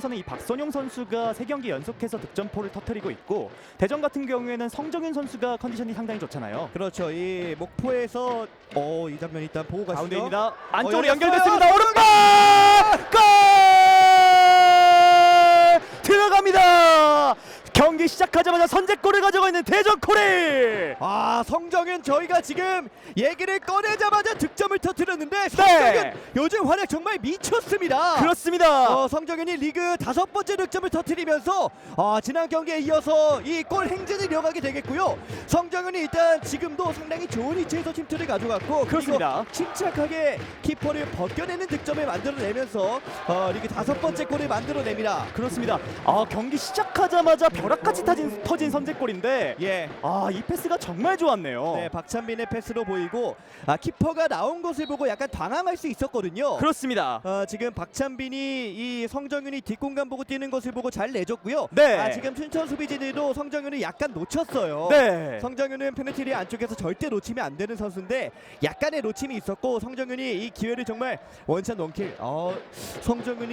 대전에서는 이 박선용 선수가 세 경기 연속해서 득점포를 터뜨리고 있고 대전 같은 경우에는 성정윤 선수가 컨디션이 상당히 좋잖아요. 그렇죠. 이 목포에서 어, 이 장면 일단 보고 가시죠. 가운데입니다. 안쪽으로 열렸어요. 연결됐습니다. 오른발 골 들어갑니다. 경기 시작하자마자 선제골을 가져가 있는 대전 코레. 아 성정은 저희가 지금 얘기를 꺼내자마자 득점을 터뜨렸는데 성정은 요즘 활약 정말 미쳤습니다. 네. 그렇습니다. 어, 성정현이 리그 다섯 번째 득점을 터뜨리면서 아, 지난 경기에 이어서 이 골 행진을 이어가게 되겠고요. 성정현이 일단 지금도 상당히 좋은 위치에서 팀투를 가져갔고 그렇습니다. 그리고 침착하게 키퍼를 벗겨내는 득점을 만들어내면서 어, 리그 다섯 번째 골을 만들어냅니다. 그렇습니다. 아 경기 시작하자마자 벼락 같이 터진, 터진 선제골인데 예. 아 이 패스가 정말 좋았네요. 네, 박찬빈의 패스로 보이고 아, 키퍼가 나온 것을 보고 약간 당황할 수 있었거든요. 그렇습니다. 어, 지금 박찬빈이 이 성정윤이 뒷공간 보고 뛰는 것을 보고 잘 내줬고요. 네. 아, 지금 춘천 수비진들도 성정윤을 약간 놓쳤어요. 네. 성정윤은 페널티리 안쪽에서 절대 놓치면 안 되는 선수인데 약간의 놓침이 있었고 성정윤이 이 기회를 정말 원샷 원킬. 어, 성정윤이